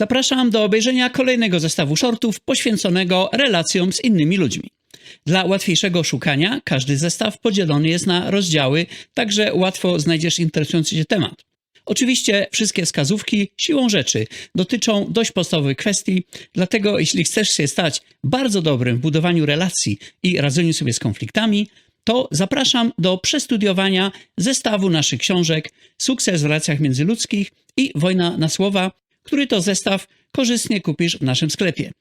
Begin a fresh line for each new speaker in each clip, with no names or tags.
Zapraszam do obejrzenia kolejnego zestawu shortów poświęconego relacjom z innymi ludźmi. Dla łatwiejszego szukania każdy zestaw podzielony jest na rozdziały, także łatwo znajdziesz interesujący Cię temat. Oczywiście wszystkie wskazówki siłą rzeczy dotyczą dość podstawowych kwestii, dlatego jeśli chcesz się stać bardzo dobrym w budowaniu relacji i radzeniu sobie z konfliktami, to zapraszam do przestudiowania zestawu naszych książek Sukces w relacjach międzyludzkich i Wojna na słowa, który to zestaw korzystnie kupisz w naszym sklepie.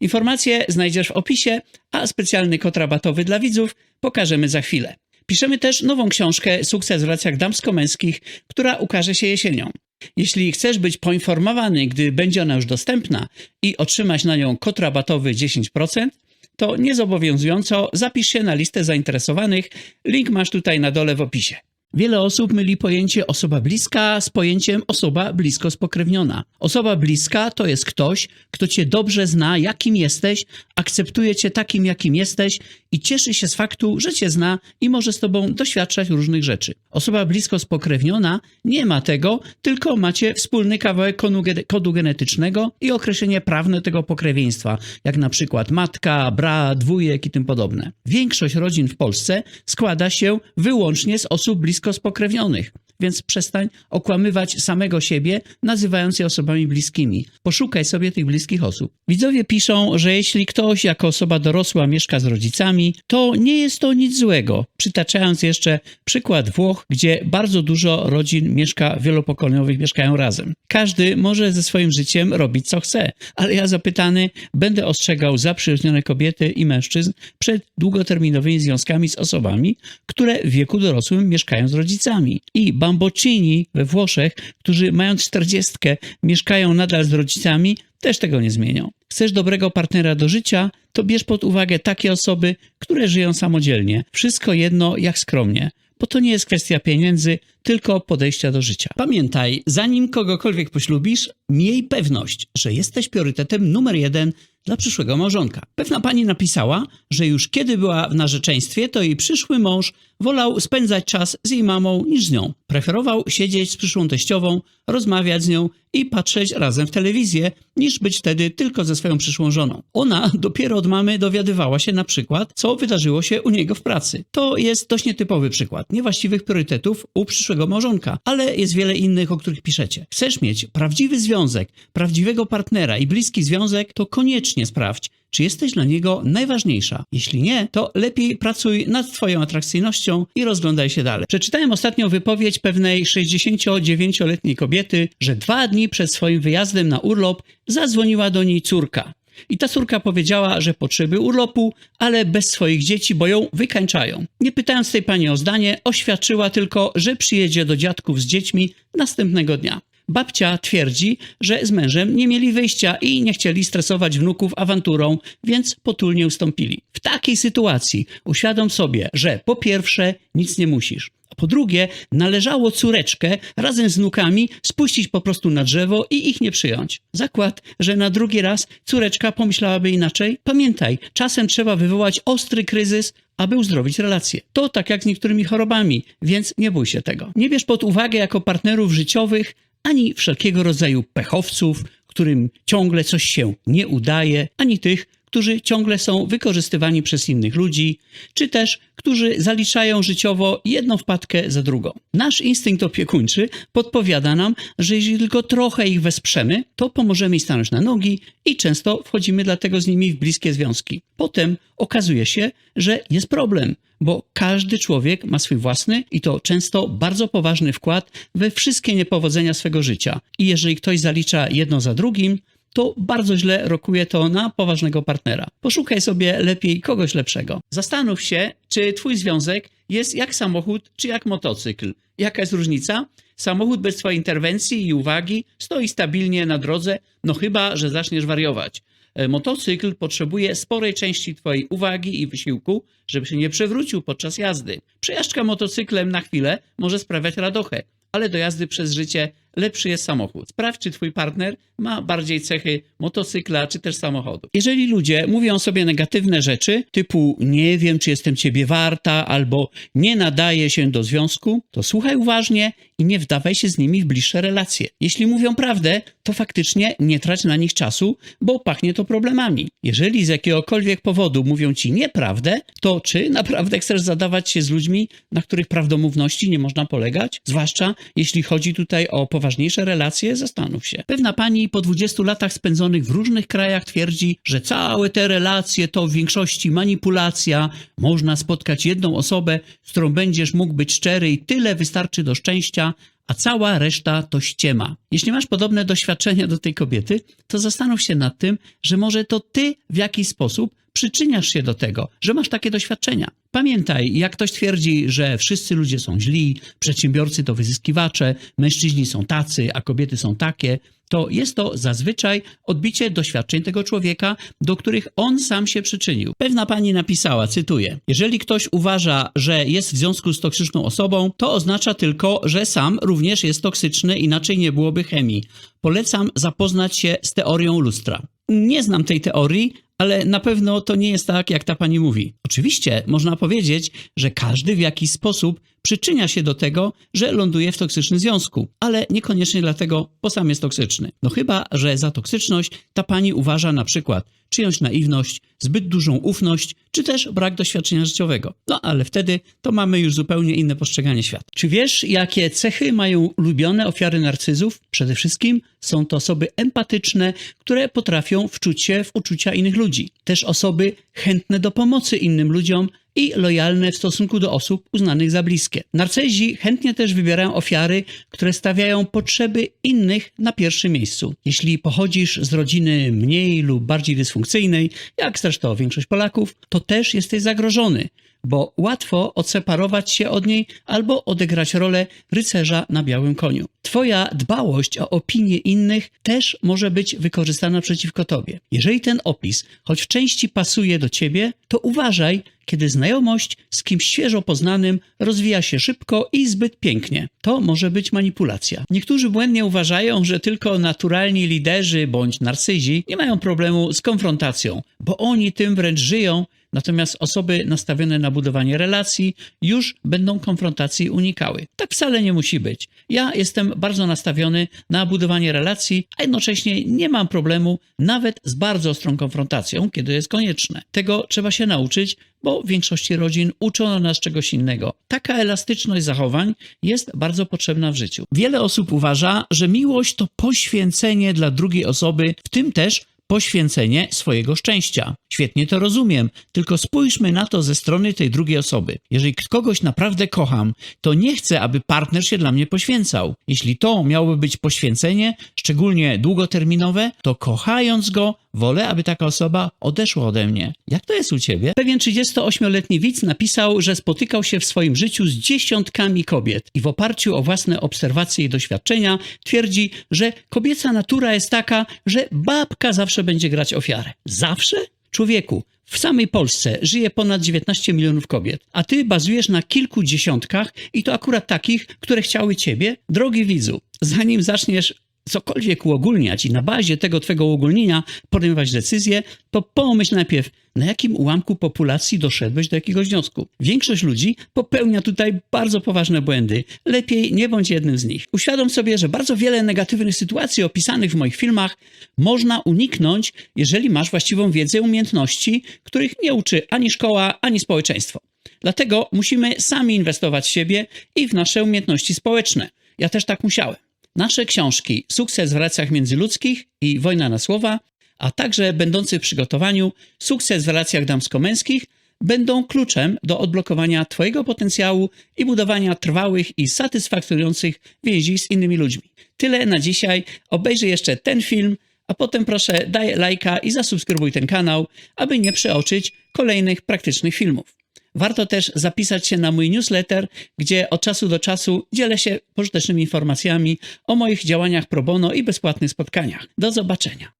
Informacje znajdziesz w opisie, a specjalny kod rabatowy dla widzów pokażemy za chwilę. Piszemy też nową książkę Sukces w relacjach damsko-męskich, która ukaże się jesienią. Jeśli chcesz być poinformowany, gdy będzie ona już dostępna i otrzymać na nią kod rabatowy 10%, to niezobowiązująco zapisz się na listę zainteresowanych. Link masz tutaj na dole w opisie. Wiele osób myli pojęcie osoba bliska z pojęciem osoba blisko spokrewniona. Osoba bliska to jest ktoś, kto cię dobrze zna, jakim jesteś, akceptuje cię takim, jakim jesteś i cieszy się z faktu, że cię zna i może z tobą doświadczać różnych rzeczy. Osoba blisko spokrewniona nie ma tego, tylko macie wspólny kawałek kodu genetycznego i określenie prawne tego pokrewieństwa, jak na przykład matka, brat, wujek i tym podobne. Większość rodzin w Polsce składa się wyłącznie z osób blisko spokrewnionych. Więc przestań okłamywać samego siebie, nazywając je osobami bliskimi. Poszukaj sobie tych bliskich osób. Widzowie piszą, że jeśli ktoś jako osoba dorosła mieszka z rodzicami, to nie jest to nic złego. Przytaczając jeszcze przykład Włoch, gdzie bardzo dużo rodzin mieszka wielopokoleniowych, mieszkają razem. Każdy może ze swoim życiem robić co chce, ale ja zapytany będę ostrzegał zaprzyjaźnione kobiety i mężczyzn przed długoterminowymi związkami z osobami, które w wieku dorosłym mieszkają z rodzicami. I bambocini we Włoszech, którzy mając czterdziestkę mieszkają nadal z rodzicami, też tego nie zmienią. Chcesz dobrego partnera do życia, to bierz pod uwagę takie osoby, które żyją samodzielnie. Wszystko jedno jak skromnie. Bo to nie jest kwestia pieniędzy, tylko podejścia do życia. Pamiętaj, zanim kogokolwiek poślubisz, miej pewność, że jesteś priorytetem numer jeden dla przyszłego małżonka. Pewna pani napisała, że już kiedy była w narzeczeństwie, to jej przyszły mąż wolał spędzać czas z jej mamą niż z nią. Preferował siedzieć z przyszłą teściową, rozmawiać z nią i patrzeć razem w telewizję, niż być wtedy tylko ze swoją przyszłą żoną. Ona dopiero od mamy dowiadywała się na przykład, co wydarzyło się u niego w pracy. To jest dość nietypowy przykład niewłaściwych priorytetów u przyszłego małżonka, ale jest wiele innych, o których piszecie. Chcesz mieć prawdziwy związek, prawdziwego partnera i bliski związek, to koniecznie sprawdź, czy jesteś dla niego najważniejsza. Jeśli nie, to lepiej pracuj nad Twoją atrakcyjnością i rozglądaj się dalej. Przeczytałem ostatnio wypowiedź pewnej 69-letniej kobiety, że dwa dni przed swoim wyjazdem na urlop zadzwoniła do niej córka. I ta córka powiedziała, że potrzeby urlopu, ale bez swoich dzieci, bo ją wykańczają. Nie pytając tej pani o zdanie, oświadczyła tylko, że przyjedzie do dziadków z dziećmi następnego dnia. Babcia twierdzi, że z mężem nie mieli wyjścia i nie chcieli stresować wnuków awanturą, więc potulnie ustąpili. W takiej sytuacji uświadom sobie, że po pierwsze nic nie musisz. a Po drugie, należało córeczkę razem z wnukami spuścić po prostu na drzewo i ich nie przyjąć. Zakład, że na drugi raz córeczka pomyślałaby inaczej? Pamiętaj, czasem trzeba wywołać ostry kryzys, aby uzdrowić relacje. To tak jak z niektórymi chorobami, więc nie bój się tego. Nie bierz pod uwagę jako partnerów życiowych ani wszelkiego rodzaju pechowców, którym ciągle coś się nie udaje, ani tych, którzy ciągle są wykorzystywani przez innych ludzi, czy też którzy zaliczają życiowo jedną wpadkę za drugą. Nasz instynkt opiekuńczy podpowiada nam, że jeśli tylko trochę ich wesprzemy, to pomożemy im stanąć na nogi i często wchodzimy dlatego z nimi w bliskie związki. Potem okazuje się, że jest problem, bo każdy człowiek ma swój własny i to często bardzo poważny wkład we wszystkie niepowodzenia swego życia. I jeżeli ktoś zalicza jedno za drugim, to bardzo źle rokuje to na poważnego partnera. Poszukaj sobie lepiej kogoś lepszego. Zastanów się, czy twój związek jest jak samochód, czy jak motocykl. Jaka jest różnica? Samochód bez twojej interwencji i uwagi stoi stabilnie na drodze, no chyba, że zaczniesz wariować. E, Motocykl potrzebuje sporej części Twojej uwagi i wysiłku, żeby się nie przewrócił podczas jazdy. Przejażdżka motocyklem na chwilę może sprawiać radochę, ale do jazdy przez życie lepszy jest samochód. Sprawdź, czy twój partner ma bardziej cechy motocykla, czy też samochodu. Jeżeli ludzie mówią sobie negatywne rzeczy, typu nie wiem, czy jestem ciebie warta, albo nie nadaje się do związku, to słuchaj uważnie i nie wdawaj się z nimi w bliższe relacje. Jeśli mówią prawdę, to faktycznie nie trać na nich czasu, bo pachnie to problemami. Jeżeli z jakiegokolwiek powodu mówią ci nieprawdę, to czy naprawdę chcesz zadawać się z ludźmi, na których prawdomówności nie można polegać? Zwłaszcza jeśli chodzi tutaj o poważniejsze relacje, zastanów się. Pewna pani po 20 latach spędzonych w różnych krajach twierdzi, że całe te relacje to w większości manipulacja. Można spotkać jedną osobę, z którą będziesz mógł być szczery i tyle wystarczy do szczęścia, a cała reszta to ściema. Jeśli masz podobne doświadczenia do tej kobiety, to zastanów się nad tym, że może to ty w jakiś sposób przyczyniasz się do tego, że masz takie doświadczenia. Pamiętaj, jak ktoś twierdzi, że wszyscy ludzie są źli, przedsiębiorcy to wyzyskiwacze, mężczyźni są tacy, a kobiety są takie, to jest to zazwyczaj odbicie doświadczeń tego człowieka, do których on sam się przyczynił. Pewna pani napisała, cytuję: Jeżeli ktoś uważa, że jest w związku z toksyczną osobą, to oznacza tylko, że sam również jest toksyczny, inaczej nie byłoby chemii. Polecam zapoznać się z teorią lustra. Nie znam tej teorii, ale na pewno to nie jest tak, jak ta pani mówi. Oczywiście można powiedzieć, że każdy w jakiś sposób przyczynia się do tego, że ląduje w toksycznym związku, ale niekoniecznie dlatego, bo sam jest toksyczny. No chyba, że za toksyczność ta pani uważa na przykład czyjąś naiwność, zbyt dużą ufność, czy też brak doświadczenia życiowego. No ale wtedy to mamy już zupełnie inne postrzeganie świata. Czy wiesz, jakie cechy mają ulubione ofiary narcyzów? Przede wszystkim są to osoby empatyczne, które potrafią wczuć się w uczucia innych ludzi. Też osoby chętne do pomocy innym ludziom i lojalne w stosunku do osób uznanych za bliskie. Narcyzi chętnie też wybierają ofiary, które stawiają potrzeby innych na pierwszym miejscu. Jeśli pochodzisz z rodziny mniej lub bardziej dysfunkcyjnej, jak zresztą większość Polaków, to też jesteś zagrożony, bo łatwo odseparować się od niej albo odegrać rolę rycerza na białym koniu. Twoja dbałość o opinię innych też może być wykorzystana przeciwko tobie. Jeżeli ten opis choć w części pasuje do ciebie, to uważaj, kiedy znajomość z kimś świeżo poznanym rozwija się szybko i zbyt pięknie. To może być manipulacja. Niektórzy błędnie uważają, że tylko naturalni liderzy bądź narcyzi nie mają problemu z konfrontacją, bo oni tym wręcz żyją, natomiast osoby nastawione na budowanie relacji już będą konfrontacji unikały. Tak wcale nie musi być. Ja jestem bardzo nastawiony na budowanie relacji, a jednocześnie nie mam problemu nawet z bardzo ostrą konfrontacją, kiedy jest konieczne. Tego trzeba się nauczyć, bo w większości rodzin uczono nas czegoś innego. Taka elastyczność zachowań jest bardzo potrzebna w życiu. Wiele osób uważa, że miłość to poświęcenie dla drugiej osoby, w tym też poświęcenie swojego szczęścia. Świetnie to rozumiem, tylko spójrzmy na to ze strony tej drugiej osoby. Jeżeli kogoś naprawdę kocham, to nie chcę, aby partner się dla mnie poświęcał. Jeśli to miałoby być poświęcenie, szczególnie długoterminowe, to kochając go, wolę, aby taka osoba odeszła ode mnie. Jak to jest u ciebie? Pewien 38-letni widz napisał, że spotykał się w swoim życiu z dziesiątkami kobiet i w oparciu o własne obserwacje i doświadczenia twierdzi, że kobieca natura jest taka, że babka zawsze będzie grać ofiarę. Zawsze? Człowieku, w samej Polsce żyje ponad 19 milionów kobiet, a ty bazujesz na kilku dziesiątkach i to akurat takich, które chciały ciebie? Drogi widzu, zanim zaczniesz cokolwiek uogólniać i na bazie tego twego uogólnienia podejmować decyzje, to pomyśl najpierw, na jakim ułamku populacji doszedłeś do jakiegoś wniosku. Większość ludzi popełnia tutaj bardzo poważne błędy. Lepiej nie bądź jednym z nich. Uświadom sobie, że bardzo wiele negatywnych sytuacji opisanych w moich filmach można uniknąć, jeżeli masz właściwą wiedzę i umiejętności, których nie uczy ani szkoła, ani społeczeństwo. Dlatego musimy sami inwestować w siebie i w nasze umiejętności społeczne. Ja też tak musiałem. Nasze książki Sukces w relacjach międzyludzkich i Wojna na słowa, a także będący w przygotowaniu Sukces w relacjach damsko-męskich będą kluczem do odblokowania Twojego potencjału i budowania trwałych i satysfakcjonujących więzi z innymi ludźmi. Tyle na dzisiaj. Obejrzyj jeszcze ten film, a potem proszę daj lajka i zasubskrybuj ten kanał, aby nie przeoczyć kolejnych praktycznych filmów. Warto też zapisać się na mój newsletter, gdzie od czasu do czasu dzielę się pożytecznymi informacjami o moich działaniach pro bono i bezpłatnych spotkaniach. Do zobaczenia.